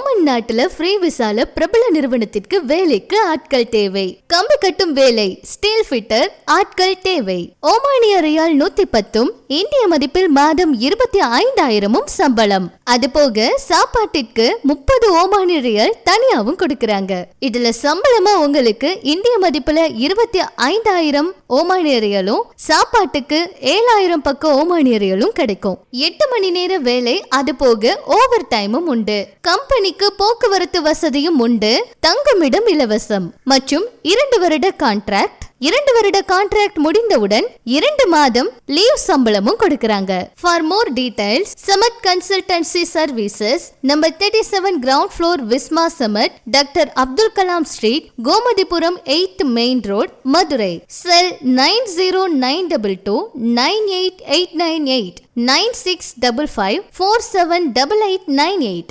Oman நாட்டுல free விசால பிரபல நிறுவனத்திற்கு வேலைக்கு ஆட்கள் தேவை. கம்பி கட்டும் வேலை ஸ்டீல் ஃபிட்டர் ஆட்கள் தேவை. ஓமானிய ரியால் நூத்தி பத்தும் இந்திய மதிப்பில் மாதம் இருபத்தி ஐந்தாயிரமும் சம்பளம். அது போக சாப்பாட்டிற்கு முப்பது ஓமானிய ரியால் தனியாவும் கொடுக்கறாங்க. இதுல சம்பளமா உங்களுக்கு இந்திய மதிப்புல இருபத்தி ஐந்தாயிரம் ஓமானிய ரியாலும் சாப்பாட்டுக்கு ஏழாயிரம் பக்கம் ஓமானிய ரியாலும் கிடைக்கும். எட்டு மணி நேர வேலை அது போக ஓவர் டைமும் உண்டு. கம்பெனி கம்பெனிக்கு போக்குவரத்து வசதியும் உண்டு. தங்குமிடம் இலவசம். மற்றும் இரண்டு வருட கான்ட்ராக்ட் இரண்டு வருட கான்ட்ராக்ட் முடிந்தவுடன் இரண்டு மாதம் லீவ் சம்பளமும் கொடுக்கறாங்க. For more details Samad consultancy services number thirty seven ground floor Visma Samad doctor Abdul Kalam street Gomathipuram eighth main road Madurai cell nine zero nine double two nine eight eight nine eight nine six double five four seven double eight nine eight